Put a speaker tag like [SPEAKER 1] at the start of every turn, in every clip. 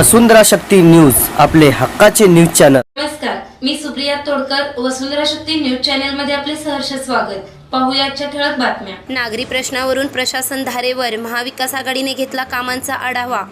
[SPEAKER 1] वसुंधरा Shakti news आपले हक्काचे news channel.
[SPEAKER 2] नमस्कार मी सुप्रिया तोडकर वसुंधरा शक्ती न्यूज चॅनलमध्ये आपले सहर्ष स्वागत. पाहूया आजच्या ठळक बातम्या.
[SPEAKER 3] नागरी प्रश्नावरून प्रशासन धारेवर महाविकास आघाडीने घेतला कामांचा आढावा.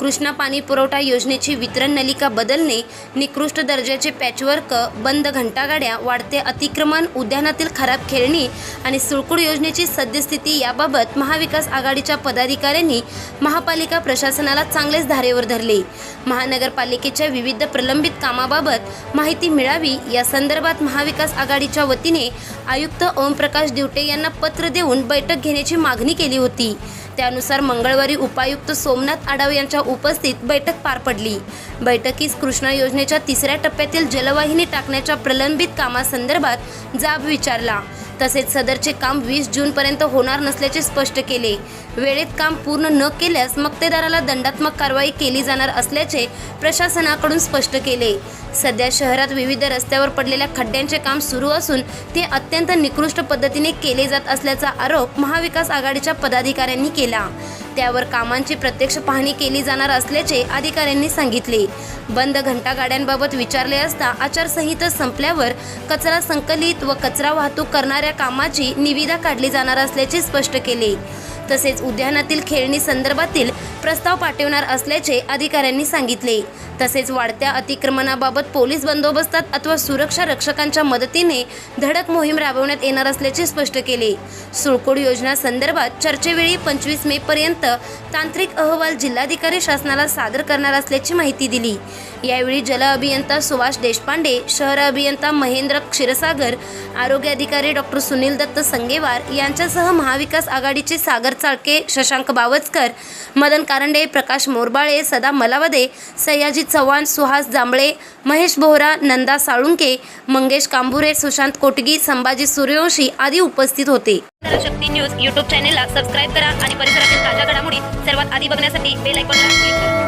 [SPEAKER 3] कृष्णा पाणी पुरवठा योजनेची वितरण नलिका बदलणे निकृष्ट दर्जाचे पॅचवर्क बंद घंटागाड्या वाढते अतिक्रमण उद्यानातील खराब खेळणी आणि सुळकुड योजनेची सद्यस्थिती याबाबत महाविकास आघाडीच्या पदाधिकाऱ्यांनी महापालिका प्रशासनाला चांगलेच धारेवर धरले. महानगरपालिकेच्या विविध प्रलंबित कामाबाबत माहिती मिळावी या संदर्भात महाविकास आघाडीच्या वतीने आयुक्त ओमप्रकाश दिवटे यांना पत्र देऊन बैठक घेण्याची मागणी केली होती. त्यानुसार मंगळवारी उपायुक्त सोमनाथ आडाव यांच्या उपस्थित बैठक पार पडली. बैठकीस कृष्णा योजनेच्या तिसऱ्या टप्प्यातील जलवाहिनी टाकण्याच्या प्रलंबित कामासंदर्भात जाब विचारला. तसेच सदरचे काम वीस जूनपर्यंत होणार नसल्याचे स्पष्ट केले. वेळेत काम पूर्ण न केल्यास मक्तेदाराला दंडात्मक कारवाई केली जाणार असल्याचे प्रशासनाकडून स्पष्ट केले. सध्या शहरात विविध रस्त्यावर पडलेल्या खड्ड्यांचे काम सुरू असून ते अत्यंत निकृष्ट पद्धतीने केले जात असल्याचा आरोप महाविकास आघाडीच्या पदाधिकाऱ्यांनी केला. त्यावर कामांची प्रत्यक्ष पाहणी केली जाणार असल्याचे अधिकाऱ्यांनी सांगितले. बंद घंटागाड्यांबाबत विचारले असता आचारसंहिता संपल्यावर कचरा संकलित व कचरा वाहतूक करणाऱ्या कामाची निविदा काढली जाणार असल्याचे स्पष्ट केले. तसेच उद्यानातील खेळणी संदर्भातील प्रस्ताव पाठवणार असल्याचे अधिकाऱ्यांनी सांगितले. तसेच वाढत्या अतिक्रमणाबाबत पोलीस बंदोबस्तात अथवा सुरक्षा रक्षकांच्या मदतीने धडक मोहीम राबवण्यात येणार असल्याचे स्पष्ट केले. सुळकोड योजना संदर्भात चर्चेवेळी पंचवीस मे पर्यंत तांत्रिक अहवाल जिल्हाधिकारी शासनाला सादर करणार असल्याची माहिती दिली. यावेळी जल अभियंता सुभाष देशपांडे शहर अभियंता महेंद्र क्षीरसागर आरोग्य अधिकारी डॉक्टर सुनील दत्त संगेवार यांच्यासह महाविकास आघाडीचे सागर चाळके शशांक बावचकर मदन कारंडे प्रकाश मोरबाळे सदा मलावदे सयाजी चव्हाण सुहास जांभळे महेश बोहरा नंदा साळुंके मंगेश कांबुरे सुशांत कोटगी संभाजी सूर्यवंशी आदी उपस्थित होते. शक्ती न्यूज यूट्यूब चॅनेलला सबस्क्राईब करा आणि परिसरातील ताज्या घडामोडी सर्वात आधी बघण्यासाठी बेल आयकॉनला क्लिक करा.